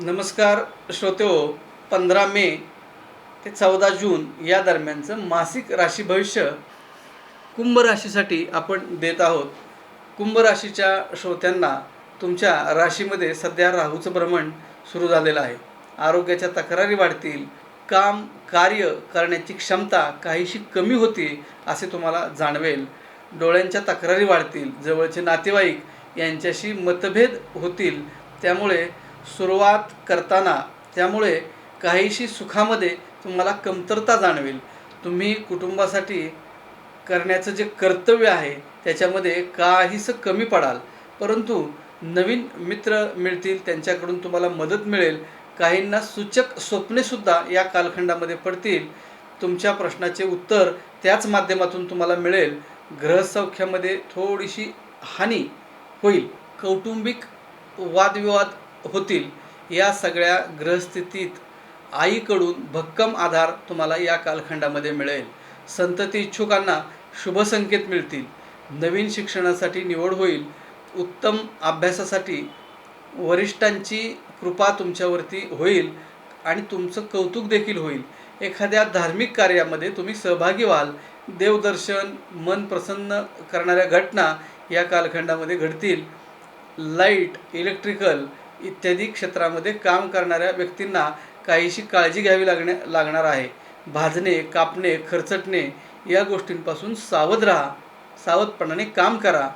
नमस्कार श्रोतेओ हो, पंधरा मे ते चौदा जून या दरम्यानचं मासिक राशी भविष्य कुंभ राशीसाठी आपण देत आहोत. कुंभ राशीच्या श्रोत्यांना तुमच्या राशीमध्ये सध्या राहूचं भ्रमण सुरू झालेलं आहे. आरोग्याच्या तक्रारी वाढतील काम कार्य करण्याची क्षमता काहीशी कमी होती असे तुम्हाला जाणवेल. डोळ्यांच्या तक्रारी वाढतील जवळचे नातेवाईक यांच्याशी मतभेद होतील. त्यामुळे सुरुवात करताना त्यामुळे काहीशी सुखामध्ये तुम्हाला कमतरता जाणवेल. तुम्ही कुटुंबासाठी करण्याचं जे कर्तव्य आहे त्याच्यामध्ये काहीसं कमी पडाल. परंतु नवीन मित्र मिळतील त्यांच्याकडून तुम्हाला मदत मिळेल. काहींना सूचक स्वप्नेसुद्धा या कालखंडामध्ये पडतील. तुमच्या प्रश्नाचे उत्तर त्याच माध्यमातून तुम्हाला मिळेल. ग्रहसौख्यामध्ये थोडीशी हानी होईल. कौटुंबिक वादविवाद होतील या सगळ्या ग्रहस्थितीत आईकडून भक्कम आधार तुम्हाला या कालखंडामध्ये मिळेल. संतती इच्छुकांना शुभसंकेत मिळतील. नवीन शिक्षणासाठी निवड होईल. उत्तम अभ्यासासाठी वरिष्ठांची कृपा तुमच्यावरती होईल आणि तुमचं कौतुक देखील होईल. एखाद्या धार्मिक कार्यामध्ये तुम्ही सहभागी व्हाल. देवदर्शन मन प्रसन्न करणाऱ्या घटना या कालखंडामध्ये घडतील. लाइट इलेक्ट्रिकल इत्यादी क्षेत्रामध्ये काम करणाऱ्या व्यक्तींना काहीशी काळजी घ्यावी लागण्या लागणार आहे. भाजणे कापणे खरचटणे या गोष्टींपासून सावध राहा. सावधपणाने काम करा.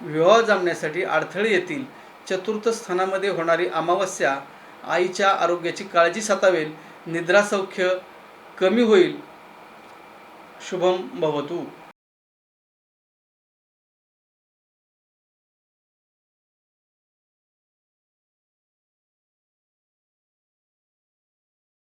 विवाह जमण्यासाठी अडथळे येतील. चतुर्थ स्थानामध्ये होणारी अमावस्या आईच्या आरोग्याची काळजी सातावेल. निद्रासौख्य कमी होईल. शुभम भवतू.